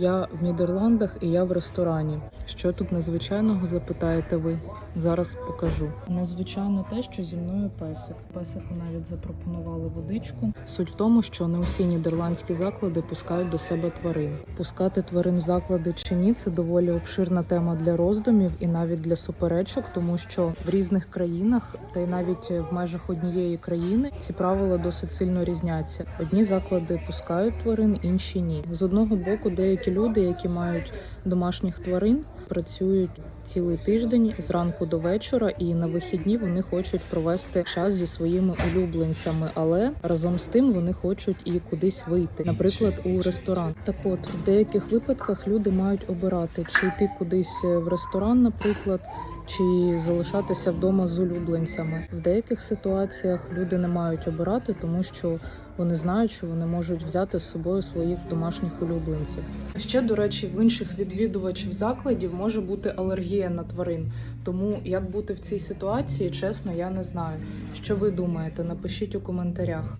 Я в Нідерландах і я в ресторані. Що тут надзвичайного запитаєте ви? Зараз покажу. Незвичайно те, що зі мною песик. Песику навіть запропонували водичку. Суть в тому, що не усі нідерландські заклади пускають до себе тварин. Пускати тварин в заклади чи ні це доволі обширна тема для роздумів і навіть для суперечок, тому що в різних країнах, та й навіть в межах однієї країни, ці правила досить сильно різняться. Одні заклади пускають тварин, інші ні. З одного боку, деякі люди, які мають домашніх тварин, працюють цілий тиждень зранку до вечора, і на вихідні вони хочуть провести час зі своїми улюбленцями, але разом з тим вони хочуть і кудись вийти, наприклад, у ресторан. Так от в деяких випадках люди мають обирати, чи йти кудись в ресторан, наприклад. Чи залишатися вдома з улюбленцями в деяких ситуаціях люди не мають обирати, тому що вони знають, що вони можуть взяти з собою своїх домашніх улюбленців. Ще, до речі, в інших відвідувачів закладів може бути алергія на тварин. Тому як бути в цій ситуації, чесно, я не знаю. Що ви думаєте? Напишіть у коментарях.